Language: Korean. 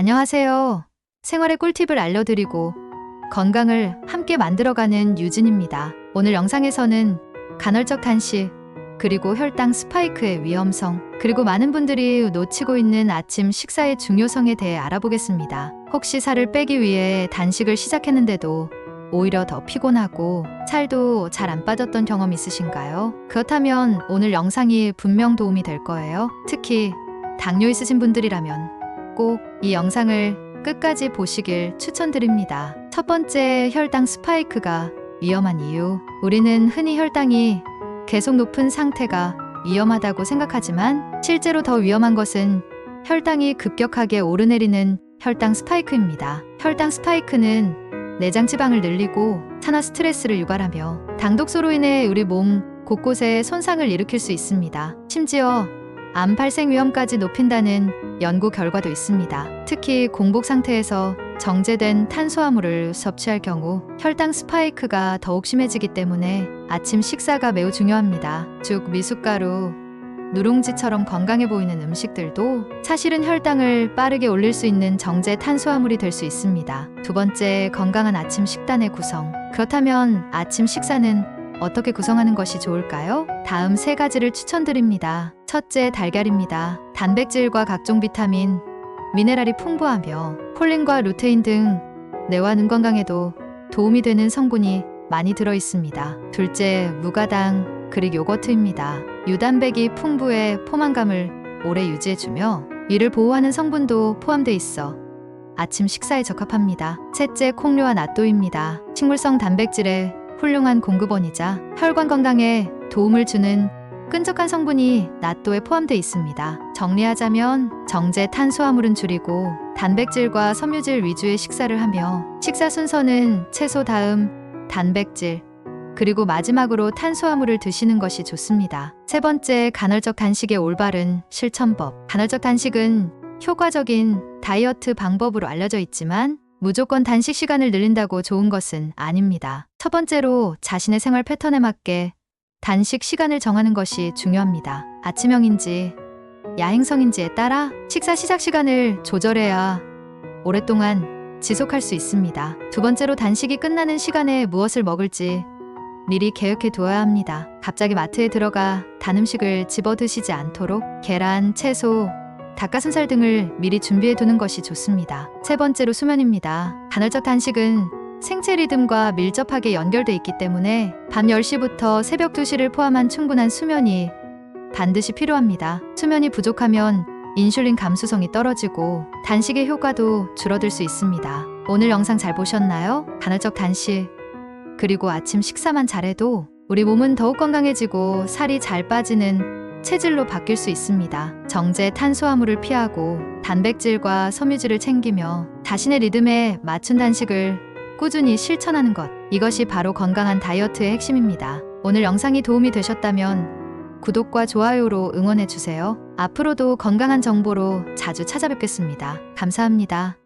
안녕하세요. 생활의 꿀팁을 알려드리고 건강을 함께 만들어가는 유진입니다. 오늘 영상에서는 간헐적 단식, 그리고 혈당 스파이크의 위험성, 그리고 많은 분들이 놓치고 있는 아침 식사의 중요성에 대해 알아보겠습니다. 혹시 살을 빼기 위해 단식을 시작했는데도 오히려 더 피곤하고 살도 잘 안 빠졌던 경험 있으신가요? 그렇다면 오늘 영상이 분명 도움이 될 거예요. 특히 당뇨 있으신 분들이라면 꼭 이 영상을 끝까지 보시길 추천드립니다. 첫 번째 혈당 스파이크가 위험한 이유. 우리는 흔히 혈당이 계속 높은 상태가 위험하다고 생각하지만 실제로 더 위험한 것은 혈당이 급격하게 오르내리는 혈당 스파이크입니다. 혈당 스파이크는 내장 지방을 늘리고 산화 스트레스를 유발하며 당독소로 인해 우리 몸 곳곳에 손상을 일으킬 수 있습니다. 심지어 암 발생 위험까지 높인다는 연구 결과도 있습니다. 특히 공복 상태에서 정제된 탄수화물을 섭취할 경우 혈당 스파이크가 더욱 심해지기 때문에 아침 식사가 매우 중요합니다. 죽, 미숫가루, 누룽지처럼 건강해 보이는 음식들도 사실은 혈당을 빠르게 올릴 수 있는 정제 탄수화물이 될 수 있습니다. 두 번째, 건강한 아침 식단의 구성. 그렇다면 아침 식사는 어떻게 구성하는 것이 좋을까요? 다음 세 가지를 추천드립니다. 첫째, 달걀입니다. 단백질과 각종 비타민, 미네랄이 풍부하며 콜린과 루테인 등 뇌와 눈 건강에도 도움이 되는 성분이 많이 들어 있습니다. 둘째, 무가당 그릭 요거트입니다. 유단백이 풍부해 포만감을 오래 유지해주며 이를 보호하는 성분도 포함돼 있어 아침 식사에 적합합니다. 셋째, 콩류와 낫또입니다. 식물성 단백질의 훌륭한 공급원이자 혈관 건강에 도움을 주는 끈적한 성분이 낫또에 포함되어 있습니다. 정리하자면 정제 탄수화물은 줄이고 단백질과 섬유질 위주의 식사를 하며 식사 순서는 채소 다음 단백질 그리고 마지막으로 탄수화물을 드시는 것이 좋습니다. 세 번째 간헐적 단식의 올바른 실천법. 간헐적 단식은 효과적인 다이어트 방법으로 알려져 있지만 무조건 단식 시간을 늘린다고 좋은 것은 아닙니다. 첫 번째로 자신의 생활 패턴에 맞게 단식 시간을 정하는 것이 중요합니다. 아침형인지 야행성인지에 따라 식사 시작 시간을 조절해야 오랫동안 지속할 수 있습니다. 두 번째로 단식이 끝나는 시간에 무엇을 먹을지 미리 계획해 두어야 합니다. 갑자기 마트에 들어가 단 음식을 집어 드시지 않도록 계란, 채소, 닭가슴살 등을 미리 준비해 두는 것이 좋습니다. 세 번째로 수면입니다. 간헐적 단식은 생체 리듬과 밀접하게 연결돼 있기 때문에 밤 10시부터 새벽 2시를 포함한 충분한 수면이 반드시 필요합니다. 수면이 부족하면 인슐린 감수성이 떨어지고 단식의 효과도 줄어들 수 있습니다. 오늘 영상 잘 보셨나요? 간헐적 단식 그리고 아침 식사만 잘해도 우리 몸은 더욱 건강해지고 살이 잘 빠지는 체질로 바뀔 수 있습니다. 정제 탄수화물을 피하고 단백질과 섬유질을 챙기며 자신의 리듬에 맞춘 단식을 꾸준히 실천하는 것. 이것이 바로 건강한 다이어트의 핵심입니다. 오늘 영상이 도움이 되셨다면 구독과 좋아요로 응원해 주세요. 앞으로도 건강한 정보로 자주 찾아뵙겠습니다. 감사합니다.